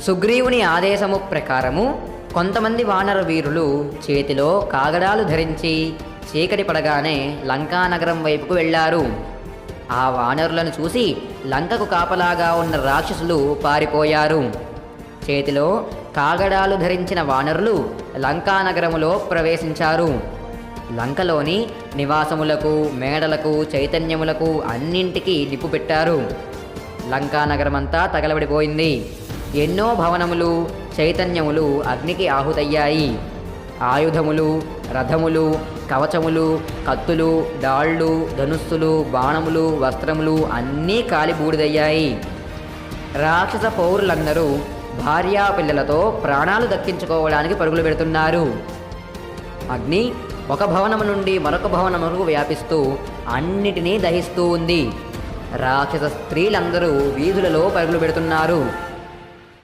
సుగ్రీవుని ఆదేశము ప్రకారము కొంతమంది వానర వీరులు చేతిలో కాగడాలు ధరించి చీకటి పడగానే లంకానగరం వైపుకు వెళ్ళారు. ఆ వానరులను చూసి లంకకు కాపలాగా ఉన్న రాక్షసులు పారిపోయారు. చేతిలో కాగడాలు ధరించిన వానరులు లంకానగరములో ప్రవేశించారు. లంకలోని నివాసములకు మేడలకు చైతన్యములకు అన్నింటికీ నిప్పు పెట్టారు. లంకానగరమంతా తగలబడిపోయింది. ఎన్నో భవనములు చైతన్యములు అగ్నికి ఆహుతయ్యాయి. ఆయుధములు రథములు కవచములు కత్తులు డాళ్ళు ధనుస్సులు బాణములు వస్త్రములు అన్నీ కాలిబూడిదయ్యాయి రాక్షస పౌరులందరూ భార్యా పిల్లలతో ప్రాణాలు దక్కించుకోవడానికి పరుగులు పెడుతున్నారు. అగ్ని ఒక భవనము నుండి మరొక భవనముకు వ్యాపిస్తూ అన్నిటినీ దహిస్తూ ఉంది. రాక్షస స్త్రీలందరూ వీధులలో పరుగులు పెడుతున్నారు.